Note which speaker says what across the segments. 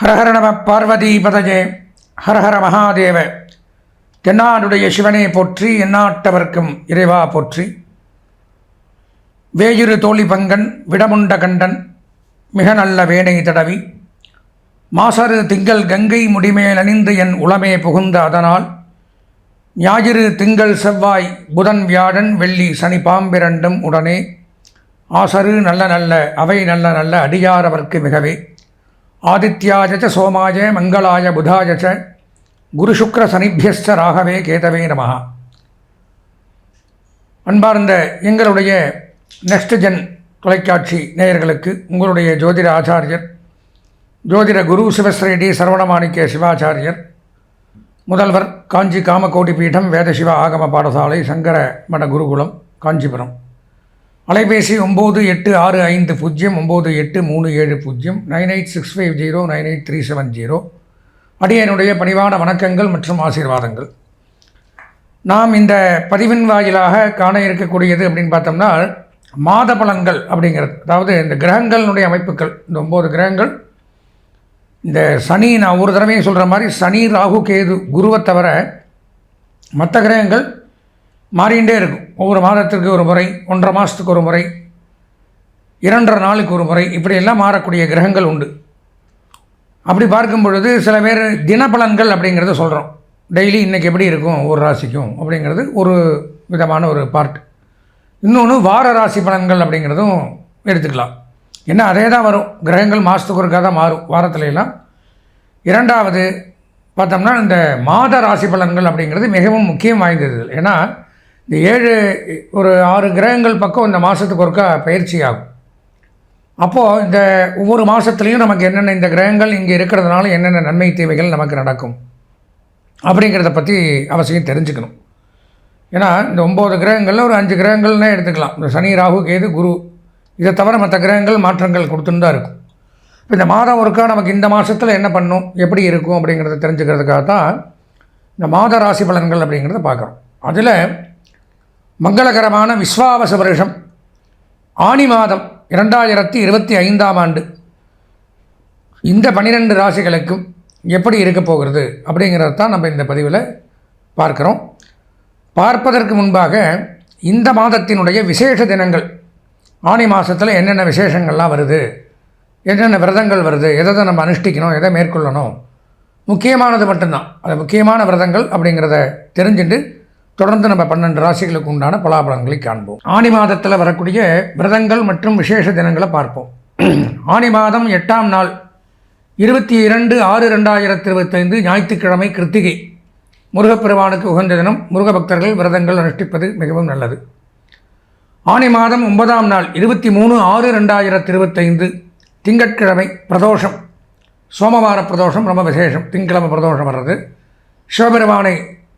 Speaker 1: ஹரஹர நம பார்வதி பதஜே ஹரஹர மகாதேவ. தென்னாடுடைய சிவனே போற்றி எந்நாட்டவர்க்கும் இறைவா போற்றி. வேயுரு தோழி பங்கன் விடமுண்ட கண்டன் மிக நல்ல வேணை தடவி. மாசரு திங்கள் கங்கை முடிமேலணிந்து என் உளமே புகுந்த அதனால். ஞாயிறு திங்கள் செவ்வாய் புதன் வியாழன் வெள்ளி சனி பாம்பிரண்டும் உடனே. ஆசரு நல்ல நல்ல அவை நல்ல நல்ல அடியாரவர்க்கு மிகவே. ஆதித்யாய ச சோமாய மங்களாய புதாய ச குரு சுக்ர ராகவே கேதவே நம. அன்பார்ந்த எங்களுடைய நெக்ஸ்ட் ஜென் தொலைக்காட்சி நேயர்களுக்கு உங்களுடைய ஜோதிட ஆச்சாரியர் ஜோதிட குரு சிவஸ்ரீடி சரவணமாணிக்க சிவாச்சாரியர் முதல்வர் காஞ்சி காமகோடி பீடம் வேதசிவா ஆகம பாடசாலை சங்கர மட குருகுலம் காஞ்சிபுரம். அலைபேசி ஒம்பது எட்டு ஆறு ஐந்து பூஜ்ஜியம் ஒம்பது எட்டு மூணு ஏழு பூஜ்ஜியம் nine eight six five zero nine eight three seven zero. அடியனுடைய பணிவான வணக்கங்கள் மற்றும் ஆசீர்வாதங்கள். நாம் இந்த பதிவின் வாயிலாக காண இருக்கக்கூடியது அப்படின்னு பார்த்தோம்னா மாத பலன்கள் அப்படிங்கிறது. அதாவது இந்த கிரகங்களினுடைய அமைப்புகள் இந்த ஒம்பது கிரகங்கள். இந்த சனி நான் ஒரு தடவையும் சொல்கிற மாதிரி சனி ராகு கேது குருவை தவிர மற்ற கிரகங்கள் மாறிகிட்டே இருக்கும். ஒவ்வொரு மாதத்திற்கு ஒரு முறை ஒன்றரை மாதத்துக்கு ஒரு முறை இரண்டரை நாளுக்கு ஒரு முறை இப்படியெல்லாம் மாறக்கூடிய கிரகங்கள் உண்டு. அப்படி பார்க்கும் பொழுது சில பேர் தினபலன்கள் அப்படிங்கிறத சொல்கிறோம் டெய்லி இன்றைக்கி எப்படி இருக்கும்? ஒரு ராசிக்கும் அப்படிங்கிறது ஒரு விதமான ஒரு பார்ட் இன்னொன்று வார ராசி பலன்கள் அப்படிங்கிறதும் எடுத்துக்கலாம். என்ன அதே தான் வரும். கிரகங்கள் மாதத்துக்கு ஒருக்காக தான் மாறும். வாரத்துல எல்லாம் இரண்டாவது பார்த்தோம்னா இந்த மாத ராசி பலன்கள் அப்படிங்கிறது மிகவும் முக்கியம் வாய்ந்தது. ஏன்னா இந்த ஏழு ஒரு ஆறு கிரகங்கள் பக்கம் இந்த மாதத்துக்கு ஒருக்கா பயிற்சி ஆகும் அப்போது இந்த ஒவ்வொரு மாதத்துலேயும் நமக்கு என்னென்ன இந்த கிரகங்கள் இங்கே இருக்கிறதுனால என்னென்ன நன்மை தீமைகள் நமக்கு நடக்கும் அப்படிங்கிறத பற்றி அவசியம் தெரிஞ்சுக்கணும். ஏன்னா இந்த ஒம்பது கிரகங்களில் ஒரு அஞ்சு கிரகங்கள்னே எடுத்துக்கலாம். இந்த சனி ராகு கேது குரு இதை தவிர மற்ற கிரகங்கள் மாற்றங்கள் கொடுத்துன்னு தான் இருக்கும். இப்போ இந்த மாதம் ஒருக்கா நமக்கு இந்த மாதத்தில் என்ன பண்ணும் எப்படி இருக்கும் அப்படிங்கிறத தெரிஞ்சுக்கிறதுக்காக தான் இந்த மாத ராசி பலன்கள் அப்படிங்கிறத பார்க்குறோம். அதில் மங்களகரமான விஸ்வாவச வருஷம். ஆணி மாதம் இரண்டாயிரத்தி இருபத்தி ஐந்தாம் ஆண்டு. இந்த பன்னிரெண்டு ராசிகளுக்கும் எப்படி இருக்க போகிறது அப்படிங்கிறது தான் நம்ம இந்த பதிவில் பார்க்குறோம். பார்ப்பதற்கு முன்பாக இந்த மாதத்தினுடைய விசேஷ தினங்கள் ஆணி மாதத்தில் என்னென்ன விசேஷங்கள்லாம் வருது என்னென்ன விரதங்கள் வருது எதை எதை நம்ம அனுஷ்டிக்கணும் எதை மேற்கொள்ளணும் முக்கியமானது மட்டும்தான். அது முக்கியமான விரதங்கள் அப்படிங்கிறத தெரிஞ்சுட்டு தொடர்ந்து நம்ம பன்னெண்டு ராசிகளுக்கு உண்டான பலாபலன்களை காண்போம். ஆணி மாதத்தில் வரக்கூடிய விரதங்கள் மற்றும் விசேஷ தினங்களை பார்ப்போம். ஆணி மாதம் எட்டாம் நாள் இருபத்தி இரண்டு ஆறு ரெண்டாயிரத்தி இருபத்தைந்து ஞாயிற்றுக்கிழமை கிருத்திகை. முருகப்பெருமானுக்கு உகந்த தினம் முருக பக்தர்கள் விரதங்கள் அனுஷ்டிப்பது மிகவும் நல்லது. ஆணி மாதம் ஒன்பதாம் நாள் இருபத்தி மூணு ஆறு ரெண்டாயிரத்தி இருபத்தைந்து திங்கட்கிழமை பிரதோஷம். சோமவார பிரதோஷம் ரொம்ப விசேஷம். திங்கிழமை பிரதோஷம் வர்றது. சிவபெருமானை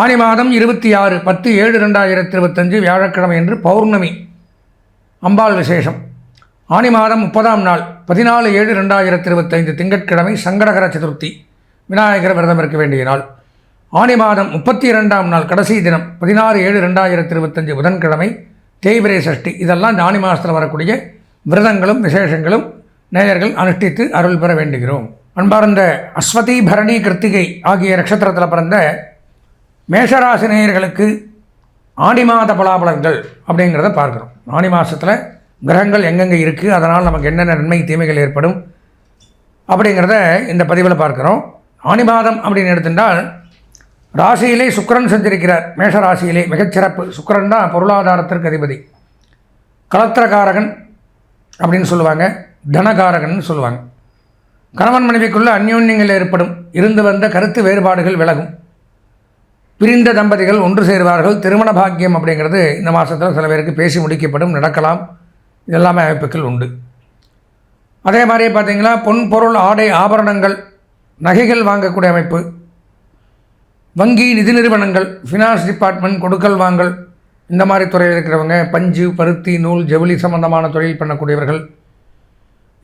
Speaker 1: ஆணி மாதம் இருபத்தி ஆறு பத்து ஏழு ரெண்டாயிரத்தி இருபத்தஞ்சு வியாழக்கிழமை என்று பௌர்ணமி. அம்பாள் விசேஷம். ஆணி மாதம் முப்பதாம் நாள் பதினாலு ஏழு ரெண்டாயிரத்தி இருபத்தைந்து திங்கட்கிழமை சங்கடகர சதுர்த்தி. விநாயகர் விரதம் இருக்க வேண்டிய நாள். ஆணி மாதம் முப்பத்தி இரண்டாம் நாள் கடைசி தினம் பதினாறு ஏழு ரெண்டாயிரத்தி இருபத்தஞ்சு புதன்கிழமை தேய்பிரை சஷ்டி. இதெல்லாம் ஆணி மாதத்தில் வரக்கூடிய விரதங்களும் விசேஷங்களும் நேயர்கள் அனுஷ்டித்து அருள் பெற வேண்டுகிறோம். அன்பார்ந்த அஸ்வதி பரணி கிருத்திகை ஆகிய நட்சத்திரத்தில் பிறந்த மேஷராசி நேயர்களுக்கு ஆணி மாத பலாபலங்கள் அப்படிங்கிறத பார்க்குறோம். ஆணி மாதத்தில் கிரகங்கள் எங்கெங்கே இருக்குது அதனால் நமக்கு என்னென்ன நன்மை தீமைகள் ஏற்படும் அப்படிங்கிறத இந்த பதிவில் பார்க்குறோம். ஆணி மாதம் அப்படின்னு எடுத்துட்டால் ராசியிலே சுக்கிரன் செஞ்சிருக்கிறார். மேஷ ராசியிலே மிகச்சிறப்பு. சுக்கரன் தான் பொருளாதாரத்திற்கு அதிபதி. கலத்திரகாரகன் அப்படின்னு சொல்லுவாங்க. தனகாரகன் சொல்லுவாங்க. கணவன் மனைவிக்குள்ள அந்யோன்யங்கள் ஏற்படும். இருந்து வந்த கருத்து வேறுபாடுகள் விலகும். பிரிந்த தம்பதிகள் ஒன்று சேருவார்கள். திருமண பாக்கியம் அப்படிங்கிறது இந்த மாதத்தில் சில பேருக்கு பேசி முடிக்கப்படும் நடக்கலாம். இதெல்லாமே அமைப்புகள் உண்டு. அதே மாதிரி பார்த்தீங்கன்னா பொன் பொருள் ஆடை ஆபரணங்கள் நகைகள் வாங்கக்கூடிய அமைப்பு வங்கி நிதி நிறுவனங்கள் ஃபினான்ஸ் டிபார்ட்மெண்ட் கொடுக்கல் வாங்கல் இந்த மாதிரி துறையில் இருக்கிறவங்க பஞ்சு பருத்தி நூல் ஜவுளி சம்பந்தமான தொழில் பண்ணக்கூடியவர்கள்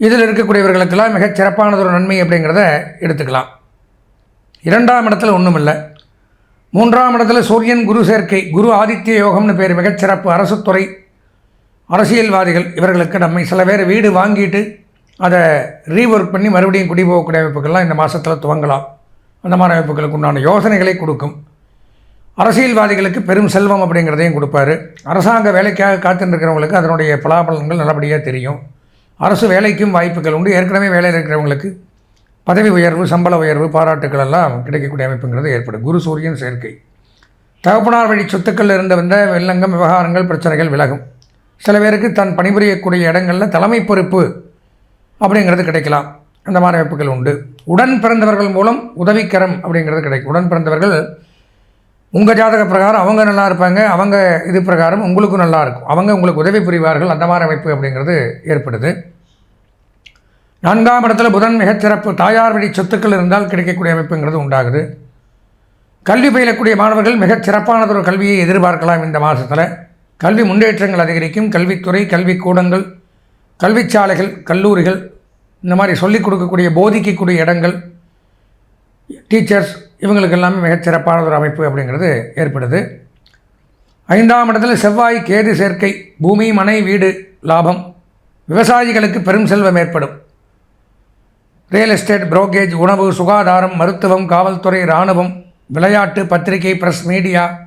Speaker 1: இதில் இருக்கக்கூடியவர்களுக்கெல்லாம் மிகச் சிறப்பானதொரு நன்மை அப்படிங்கிறத எடுத்துக்கலாம். இரண்டாம் இடத்துல ஒன்றுமில்லை மூன்றாம் இடத்துல சூரியன் குரு சேர்க்கை குரு ஆதித்ய யோகம்னு பேர் மிகச்சிறப்பு அரசுத்துறை அரசியல்வாதிகள் இவர்களுக்கு நம்மை சில பேர் வீடு வாங்கிட்டு அதை ரீஒர்க் பண்ணி மறுபடியும் குடி போகக்கூடிய அமைப்புகள்லாம் இந்த மாதத்தில் துவங்கலாம். அந்த மாதிரி அமைப்புகளுக்கு உண்டான யோசனைகளை கொடுக்கும். அரசியல்வாதிகளுக்கு பெரும் செல்வம் அப்படிங்கிறதையும் கொடுப்பாரு. அரசாங்க வேலைக்காக காத்துருக்கிறவங்களுக்கு அதனுடைய பலாபலன்கள் நல்லபடியாக தெரியும். அரசு வேலைக்கும் வாய்ப்புகள் உண்டு. ஏற்கனவே வேலையில் இருக்கிறவங்களுக்கு பதவி உயர்வு சம்பள உயர்வு பாராட்டுக்கள் எல்லாம் கிடைக்கக்கூடிய அமைப்புங்கிறது ஏற்படும். குரு சூரியன் சேர்க்கை தகப்பனார் வழி சொத்துக்கள் இருந்து வந்த வெள்ளங்கம் விவகாரங்கள் பிரச்சனைகள் விலகும். சில பேருக்கு தன் பணிபுரியக்கூடிய இடங்களில் தலைமை பொறுப்பு அப்படிங்கிறது கிடைக்கலாம். அந்த மாதிரி அமைப்புகள் உண்டு. உடன் பிறந்தவர்கள் மூலம் உதவிக்கரம் அப்படிங்கிறது கிடைக்கும் உடன் பிறந்தவர்கள் உங்கள் ஜாதக பிரகாரம் அவங்க நல்லா இருப்பாங்க அவங்க இது பிரகாரம் உங்களுக்கும் நல்லா இருக்கும். அவங்க உங்களுக்கு உதவி புரிவார்கள் அந்த மாதிரி அமைப்பு அப்படிங்கிறது ஏற்படுது. நான்காம் இடத்துல புதன் மிகச்சிறப்பு தாயார் வழி சொத்துக்கள் இருந்தால் கிடைக்கக்கூடிய அமைப்புங்கிறது உண்டாகுது. கல்வி பயிலக்கூடிய மாணவர்கள் மிகச் சிறப்பானதொரு கல்வியை எதிர்பார்க்கலாம் இந்த மாதத்தில் கல்வி முன்னேற்றங்கள் அதிகரிக்கும். கல்வித்துறை கல்விக்கூடங்கள் கல்விச்சாலைகள் கல்லூரிகள் இந்த மாதிரி சொல்லிக் கொடுக்கக்கூடிய போதிக்கக்கூடிய இடங்கள் டீச்சர்ஸ் இவங்களுக்கு எல்லாமே மிகச்சிறப்பான ஒரு அமைப்பு அப்படிங்கிறது ஏற்படுது. ஐந்தாம் இடத்துல செவ்வாய் கேது சேர்க்கை பூமி மனை வீடு லாபம். விவசாயிகளுக்கு பெரும் செல்வம் ஏற்படும். ரியல் எஸ்டேட் புரோக்கேஜ் உணவு சுகாதாரம் மருத்துவம் காவல்துறை இராணுவம் விளையாட்டு பத்திரிகை ப்ரெஸ் மீடியா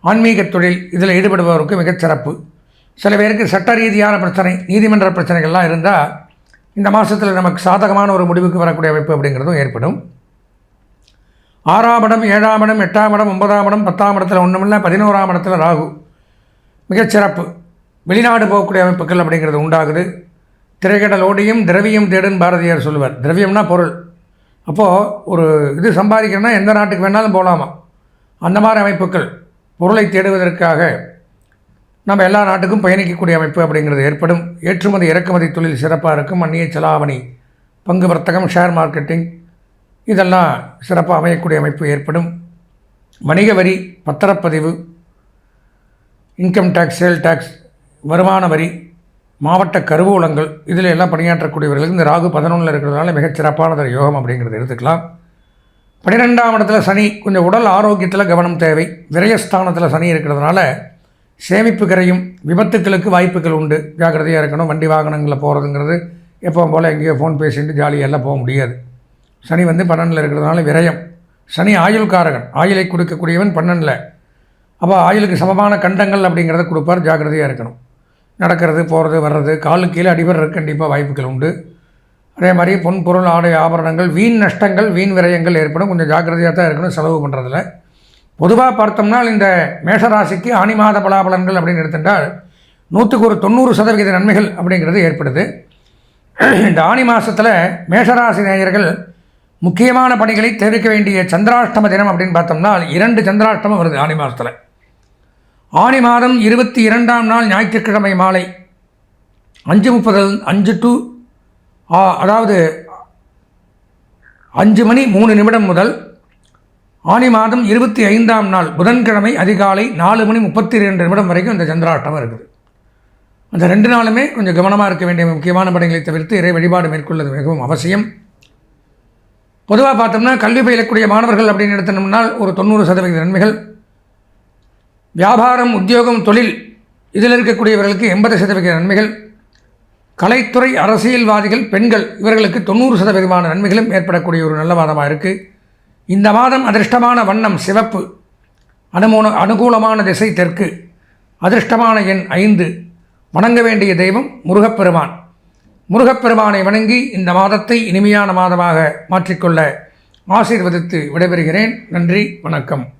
Speaker 1: ஆன்மீக தொழில் இதில் ஈடுபடுபவருக்கு மிகச்சிறப்பு சில பேருக்கு சட்ட ரீதியான பிரச்சனை நீதிமன்ற பிரச்சனைகள்லாம் இருந்தால் இந்த மாதத்தில் நமக்கு சாதகமான ஒரு முடிவுக்கு வரக்கூடிய அமைப்பு அப்படிங்கிறதும் ஏற்படும். ஆறாம் இடம் ஏழாம் இடம் எட்டாம் இடம் ஒன்பதாம் இடம் பத்தாம் இடத்துல ஒன்றுமில்ல பதினோராம் இடத்துல ராகு. மிகச்சிறப்பு வெளிநாடு போகக்கூடிய அமைப்புகள் அப்படிங்கிறது உண்டாகுது. திரைக்கடல் ஓடியும் திரவியம் தேடுன்னு பாரதியார் சொல்லுவார். திரவியம்னா பொருள். அப்போது ஒரு இது சம்பாதிக்கணும்னா எந்த நாட்டுக்கு வேணாலும் போகலாமா? அந்த மாதிரி அமைப்புகள். பொருளை தேடுவதற்காக நம்ம எல்லா நாட்டுக்கும் பயணிக்கக்கூடிய அமைப்பு அப்படிங்கிறது ஏற்படும். ஏற்றுமதி இறக்குமதி தொழில் சிறப்பாக இருக்கும். அந்நிய செலாவணி பங்கு வர்த்தகம் ஷேர் மார்க்கெட்டிங் இதெல்லாம் சிறப்பாக அமையக்கூடிய அமைப்பு ஏற்படும். வணிக வரி பத்திரப்பதிவு இன்கம் டேக்ஸ் சேல் டேக்ஸ் வருமான வரி மாவட்ட கருவூலங்கள் இதில் எல்லாம் பணியாற்றக்கூடியவர்களுக்கு இந்த ராகு பதினொன்றில் இருக்கிறதுனால மிகச் சிறப்பானது யோகம் அப்படிங்கிறத எடுத்துக்கலாம். பன்னிரெண்டாம் இடத்துல சனி கொஞ்சம் உடல் ஆரோக்கியத்தில் கவனம் தேவை. விரயஸ்தானத்தில் சனி இருக்கிறதுனால சேமிப்பு கரையும் விபத்துக்களுக்கு வாய்ப்புகள் உண்டு. ஜாக்கிரதையாக இருக்கணும். வண்டி வாகனங்களில் போகிறதுங்கிறது எப்போ போல் எங்கேயோ ஃபோன் பேசிட்டு ஜாலியெல்லாம் போக முடியாது. சனி வந்து பன்னெண்டில் இருக்கிறதுனால விரயம். சனி ஆயுள்காரகன் ஆயுளை கொடுக்கக்கூடியவன் பன்னெண்டில். அப்போ ஆயுளுக்கு சமமான கண்டங்கள் அப்படிங்கிறத கொடுப்பார். ஜாக்கிரதையாக இருக்கணும். நடக்கிறது போகிறது வர்றது காலுக்கு கீழே அடிபடுறதுக்கு கண்டிப்பாக வாய்ப்புகள் உண்டு. அதே மாதிரி பொன் பொருள் ஆடை ஆபரணங்கள் வீண் நஷ்டங்கள் வீண் விரயங்கள் ஏற்படும். கொஞ்சம் ஜாக்கிரதையாக தான் இருக்கணும் செலவு பண்ணுறதுல பொதுவாக பார்த்தோம்னால் இந்த மேஷராசிக்கு ஆணி மாத பலாபலன்கள் அப்படின்னு எடுத்துட்டால் நூற்றுக்கு ஒரு தொண்ணூறு சதவிகித நன்மைகள் அப்படிங்கிறது ஏற்படுது. இந்த ஆணி மாதத்தில் மேஷராசி நேயர்கள் முக்கியமான பணிகளை தெரிவிக்க வேண்டிய சந்திராஷ்டம தினம் அப்படின்னு பார்த்தோம்னா இரண்டு சந்திராஷ்டமம் வருது ஆணி மாதத்தில் ஆணி மாதம் இருபத்தி இரண்டாம் நாள் ஞாயிற்றுக்கிழமை மாலை அஞ்சு முப்பது அஞ்சு டு ஆ, அதாவது அஞ்சு மணி மூணு நிமிடம் முதல் ஆனி மாதம் இருபத்தி ஐந்தாம் நாள் புதன்கிழமை அதிகாலை நாலு மணி முப்பத்தி ரெண்டு நிமிடம் வரைக்கும் இந்த சந்திராட்டம் இருக்குது. அந்த ரெண்டு நாளுமே கொஞ்சம் கவனமாக இருக்க வேண்டிய முக்கியமான படங்களை தவிர்த்து இறை வழிபாடு மேற்கொள்வது மிகவும் அவசியம். பொதுவாக பார்த்தோம்னா கல்வி பயிலக்கூடிய மாணவர்கள் அப்படின்னு எடுத்தோம்னால் ஒரு தொண்ணூறு சதவீத நன்மைகள். வியாபாரம் உத்தியோகம் தொழில் இதில் இருக்கக்கூடியவர்களுக்கு எண்பது சதவீத நன்மைகள். கலைத்துறை அரசியல்வாதிகள் பெண்கள் இவர்களுக்கு தொண்ணூறு சதவீதமான நன்மைகளும் ஏற்படக்கூடிய ஒரு நல்ல மாதமாக இருக்குது இந்த மாதம் அதிர்ஷ்டமான வண்ணம் சிவப்பு. அனுமூல அனுகூலமான திசை தெற்கு. அதிர்ஷ்டமான எண் ஐந்து. வணங்க வேண்டிய தெய்வம் முருகப்பெருமான். முருகப்பெருமானை வணங்கி இந்த மாதத்தை இனிமையான மாதமாக மாற்றிக்கொள்ள ஆசீர்வதித்து விடைபெறுகிறேன். நன்றி வணக்கம்.